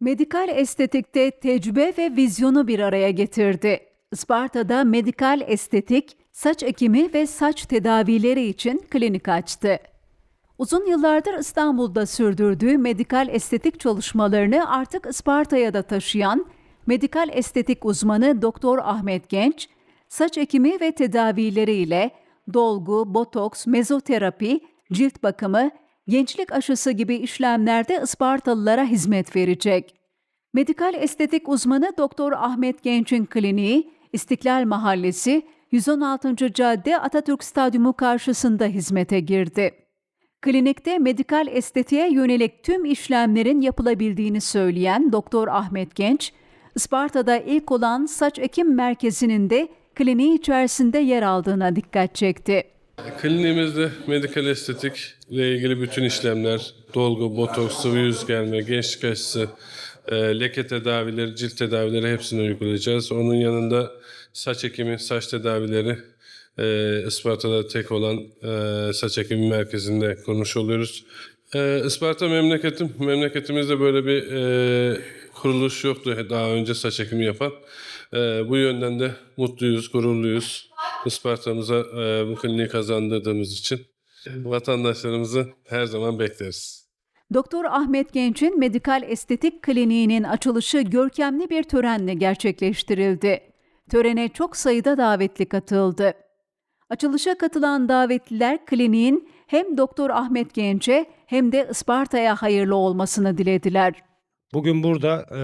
Medikal estetikte tecrübe ve vizyonu bir araya getirdi. Isparta'da medikal estetik, saç ekimi ve saç tedavileri için klinik açtı. Uzun yıllardır İstanbul'da sürdürdüğü medikal estetik çalışmalarını artık Isparta'ya da taşıyan medikal estetik uzmanı Doktor Ahmet Genç, saç ekimi ve tedavileriyle dolgu, botoks, mezoterapi, cilt bakımı, gençlik aşısı gibi işlemlerde Ispartalılara hizmet verecek. Medikal estetik uzmanı Doktor Ahmet Genç'in kliniği İstiklal Mahallesi 116. Cadde Atatürk Stadyumu karşısında hizmete girdi. Klinikte medikal estetiğe yönelik tüm işlemlerin yapılabildiğini söyleyen Doktor Ahmet Genç, Isparta'da ilk olan saç ekim merkezinin de kliniği içerisinde yer aldığına dikkat çekti. Kliniğimizde medikal estetik ile ilgili bütün işlemler, dolgu, botoks, sıvı yüz germe, gençlik aşısı, e, leke tedavileri, cilt tedavileri hepsini uygulayacağız. Onun yanında saç ekimi, saç tedavileri e, Isparta'da tek olan e, saç ekimi merkezinde kurmuş oluyoruz. E, Isparta memleketim. Memleketimizde böyle bir kuruluş yoktu daha önce saç ekimi yapan. Bu yönden de mutluyuz, gururluyuz. Isparta'mıza e, bu kliniği kazandırdığımız için vatandaşlarımızı her zaman bekleriz. Doktor Ahmet Genç'in medikal estetik kliniğinin açılışı görkemli bir törenle gerçekleştirildi. Törene çok sayıda davetli katıldı. Açılışa katılan davetliler kliniğin hem Doktor Ahmet Genç'e hem de Isparta'ya hayırlı olmasını dilediler. Bugün burada e,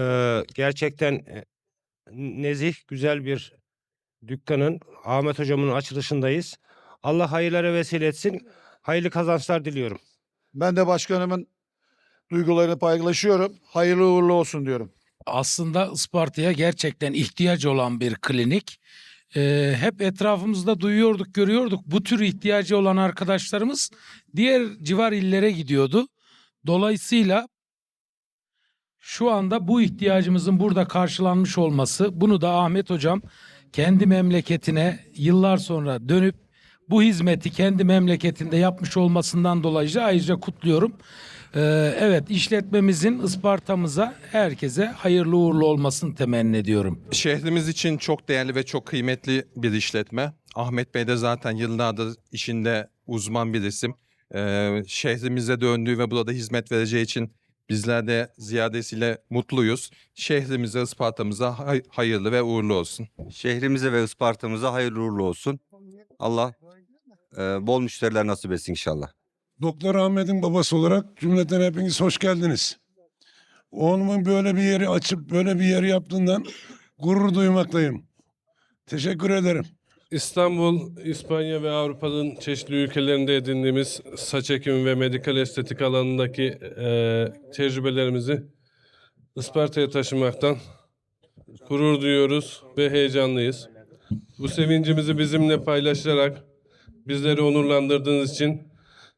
gerçekten e, nezih, güzel bir dükkanın Ahmet Hocam'ın açılışındayız. Allah hayırlara vesile etsin. Hayırlı kazançlar diliyorum. Ben de başkanımın duygularını paylaşıyorum. Hayırlı uğurlu olsun diyorum. aslında Isparta'ya gerçekten ihtiyacı olan bir klinik. Ee, hep etrafımızda duyuyorduk, görüyorduk. Bu tür ihtiyacı olan arkadaşlarımız diğer civar illere gidiyordu. Dolayısıyla şu anda bu ihtiyacımızın burada karşılanmış olması, bunu da Ahmet Hocam kendi memleketine yıllar sonra dönüp bu hizmeti kendi memleketinde yapmış olmasından dolayı ayrıca kutluyorum. Ee, evet işletmemizin Isparta'mıza herkese hayırlı uğurlu olmasını temenni ediyorum. Şehrimiz için çok değerli ve çok kıymetli bir işletme. Ahmet Bey de zaten yıllardır işinde uzman bir isim. Ee, şehrimize döndüğü ve burada hizmet vereceği için bizler de ziyadesiyle mutluyuz. Şehrimize, Isparta'mıza hay- hayırlı ve uğurlu olsun. Şehrimize ve Isparta'mıza hayırlı uğurlu olsun. Allah e, bol müşteriler nasip etsin inşallah. Doktor Ahmet'in babası olarak cümleten hepiniz hoş geldiniz. Onun böyle bir yeri açıp böyle bir yer yaptığından gurur duymaktayım. Teşekkür ederim. İstanbul, İspanya ve Avrupa'nın çeşitli ülkelerinde edindiğimiz saç ekimi ve medikal estetik alanındaki e, tecrübelerimizi Isparta'ya taşımaktan gurur duyuyoruz ve heyecanlıyız. Bu sevincimizi bizimle paylaşarak bizleri onurlandırdığınız için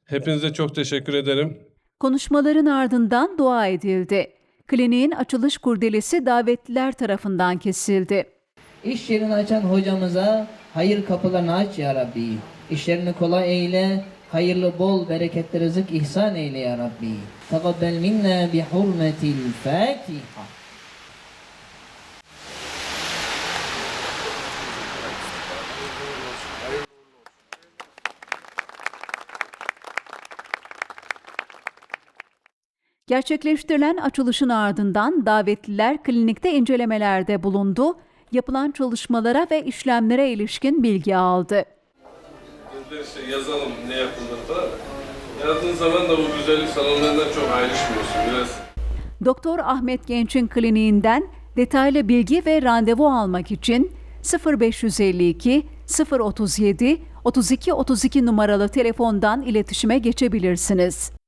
hepinize çok teşekkür ederim. Konuşmaların ardından dua edildi. Kliniğin açılış kurdelesi davetliler tarafından kesildi. İş yerini açan hocamıza hayır kapılarını aç ya Rabbi. İşlerini kolay eyle, hayırlı bol bereketli rızık ihsan eyle ya Rabbi. Takabbel minna bi hurmetil Fatiha. Gerçekleştirilen açılışın ardından davetliler klinikte incelemelerde bulundu, yapılan çalışmalara ve işlemlere ilişkin bilgi aldı. Bizler işte yazalım ne yapılır falan. Yazdığın zaman da bu güzellik salonlarından çok ayrışmıyorsun biraz. Doktor Ahmet Genç'in kliniğinden detaylı bilgi ve randevu almak için 0552 037 32 32 numaralı telefondan iletişime geçebilirsiniz.